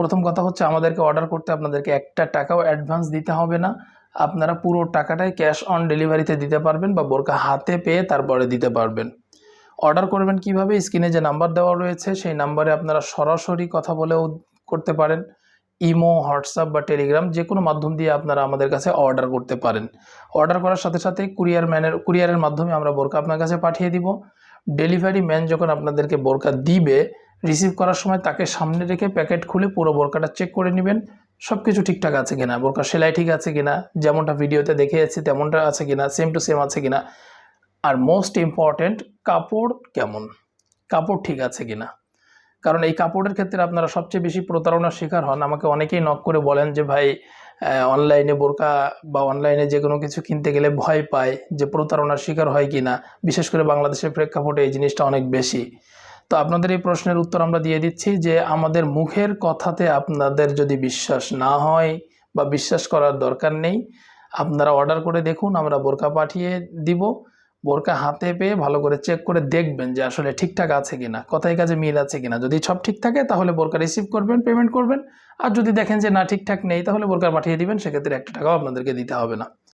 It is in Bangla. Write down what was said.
প্রথম কথা হচ্ছে আমাদেরকে অর্ডার করতে আপনাদেরকে একটা টাকাও অ্যাডভান্স দিতে হবে না। আপনারা পুরো টাকাটাই ক্যাশ অন ডেলিভারিতে দিতে পারবেন বা বোরকা হাতে পেয়ে তারপরে দিতে পারবেন। অর্ডার করবেন কীভাবে? স্ক্রিনে যে নাম্বার দেওয়া রয়েছে, সেই নাম্বারে আপনারা সরাসরি কথা বলেও করতে পারেন। ইমো, হোয়াটসঅ্যাপ বা টেলিগ্রাম যে কোনো মাধ্যম দিয়ে আপনারা আমাদের কাছে অর্ডার করতে পারেন। অর্ডার করার সাথে সাথে কুরিয়ার ম্যানের কুরিয়ারের মাধ্যমে আমরা বোরকা আপনার কাছে পাঠিয়ে দিব। ডেলিভারি ম্যান যখন আপনাদেরকে বোরকা দিবে রিসিভ করার সময় তাকে সামনে রেখে প্যাকেট খুলে পুরো বোরকাটা চেক করে নেবেন। সব কিছু ঠিকঠাক আছে কিনা? বোরকা সেলাই ঠিক আছে কিনা? যেমনটা ভিডিওতে দেখে যাচ্ছি তেমনটা আছে কিনা? সেম টু সেম আছে কিনা? আর মোস্ট ইম্পর্ট্যান্ট কাপড় কেমন? কাপড় ঠিক আছে কিনা? কারণ এই কাপড়ের ক্ষেত্রে আপনারা সবচেয়ে বেশি প্রতারণার শিকার হন। আমাকে অনেকেই নক করে বলেন যে, ভাই অনলাইনে বোরকা বা অনলাইনে যে কোনো কিছু কিনতে গেলে ভয় পায় যে প্রতারণার শিকার হয় কি না বিশেষ করে বাংলাদেশের প্রেক্ষাপটে এই জিনিসটা অনেক বেশি। তো আপনাদের এই প্রশ্নের উত্তর আমরা দিয়ে দিচ্ছি যে আমাদের মুখের কথাতে আপনাদের যদি বিশ্বাস না হয় বা বিশ্বাস করার দরকার নেই, আপনারা অর্ডার করে দেখুন, আমরা বোরকা পাঠিয়ে দিব। বোরকা হাতে পেয়ে ভালো করে চেক করে দেখবেন যে আসলে ঠিকঠাক আছে কিনা, কথায় কাজে মিল আছে কিনা। যদি সব ঠিক থাকে, তাহলে বোরকা রিসিভ করবেন পেমেন্ট করবেন। আর যদি দেখেন যে না ঠিকঠাক নেই, তাহলে বোরকা পাঠিয়ে দিবেন, সেক্ষেত্রে একটা টাকাও আপনাদেরকে দিতে হবে না।